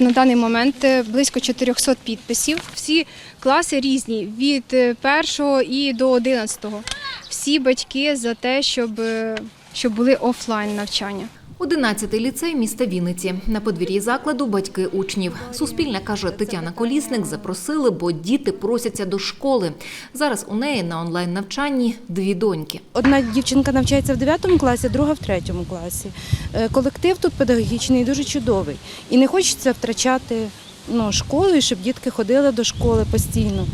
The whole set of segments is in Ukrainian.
На даний момент е, близько 400 підписів. Всі класи різні від е, першого і до одинадцятого. Всі батьки за те, щоб, е, щоб були офлайн навчання. 11-й ліцей міста Вінниці. На подвір'ї закладу батьки учнів. Суспільне, каже Тетяна Колісник, запросили, бо діти просяться до школи. Зараз у неї на онлайн-навчанні дві доньки. Одна дівчинка навчається в 9 класі, друга в 3 класі. Е, Колектив тут педагогічний дуже чудовий. І не хочеться втрачати ну, школу, щоб дітки ходили до школи постійно.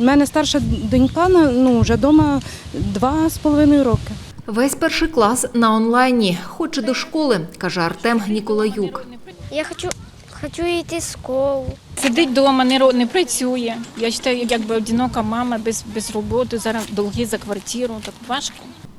У мене старша донька ну, вже вдома два з половиною роки. Весь перший клас на онлайні. Хоче до школи, каже Артем Ніколаюк. Я хочу, хочу йти в школу. Сидить вдома, не, не працює. Я вважаю, якби одинока мама без, без роботи, зараз долги за квартиру, так важко.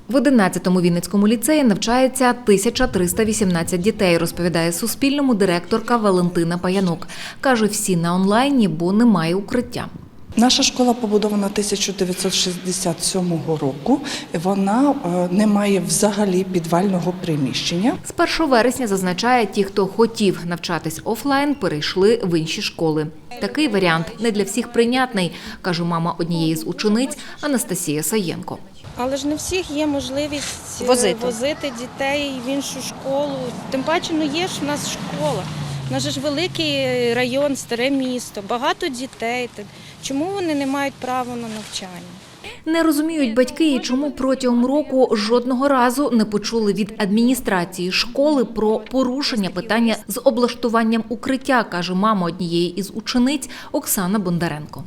В 11-му Вінницькому ліцеї навчається 1318 дітей, розповідає Суспільному директорка Валентина Паянок. Каже, всі на онлайні, бо немає укриття. Наша школа побудована 1967 року. Вона е, не має взагалі підвального приміщення. З 1 вересня зазначає, ті, хто хотів навчатись офлайн, перейшли в інші школи. Такий варіант не для всіх прийнятний, каже мама однієї з учениць Анастасія Саєнко. Але ж не всіх є можливість е, Возити. возити дітей в іншу школу. Тим паче, ну є ж в нас школа. У нас ж великий район, старе місто, багато дітей. Чому вони не мають права на навчання? Не розуміють батьки, і чому протягом року жодного разу не почули від адміністрації школи про порушення питання з облаштуванням укриття, каже мама однієї із учениць Оксана Бондаренко.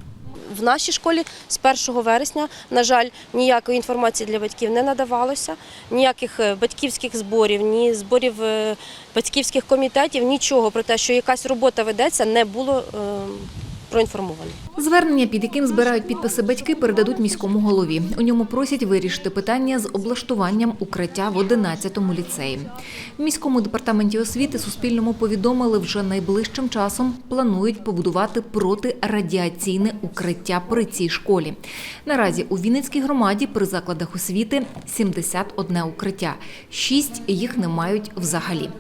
В нашій школі з 1 вересня, на жаль, ніякої інформації для батьків не надавалося, ніяких е, батьківських зборів, ні зборів е, батьківських комітетів, нічого про те, що якась робота ведеться, не було проінформовано. Звернення, під яким збирають підписи батьки, передадуть міському голові. У ньому просять вирішити питання з облаштуванням укриття в 11-му ліцеї. В міському департаменті освіти Суспільному повідомили, вже найближчим часом планують побудувати протирадіаційне укриття при цій школі. Наразі у Вінницькій громаді при закладах освіти 71 укриття. Шість їх не мають взагалі.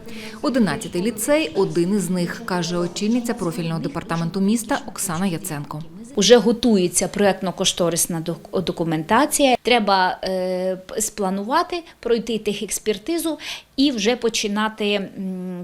11-й ліцей – один із них, каже очільниця профільного департаменту міста Оксана Яценко. Уже готується проектно-кошторисна док- документація. Треба е, спланувати, пройти техекспертизу і вже починати,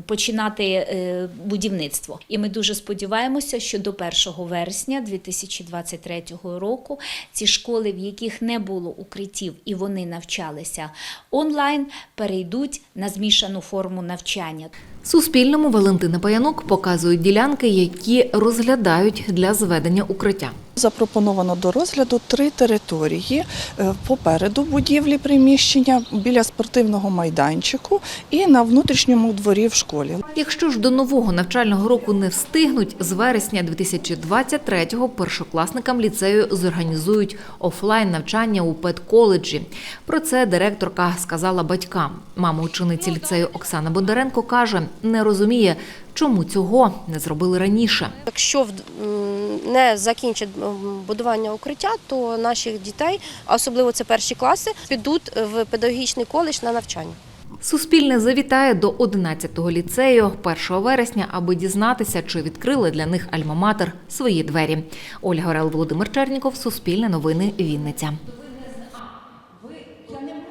починати е, будівництво. І ми дуже сподіваємося, що до 1 вересня 2023 року ці школи, в яких не було укриттів і вони навчалися онлайн, перейдуть на змішану форму навчання. Суспільному Валентина Паянок показують ділянки, які розглядають для зведення укриття. Запропоновано до розгляду три території Е, попереду будівлі приміщення біля спортивного майданчику і на внутрішньому дворі в школі. Якщо ж до нового навчального року не встигнуть, з вересня 2023-го першокласникам ліцею зорганізують офлайн навчання у педколеджі. Про це директорка сказала батькам. Мама учениці ліцею Оксана Бондаренко каже, не розуміє, чому цього не зробили раніше. Якщо не закінчать будування укриття, то наших дітей, а особливо це перші класи, підуть в педагогічний коледж на навчання. Суспільне завітає до 11-го ліцею 1 вересня, аби дізнатися, чи відкрили для них альма-матер свої двері. Ольга Орел, Володимир Черніков, Суспільне новини, Вінниця.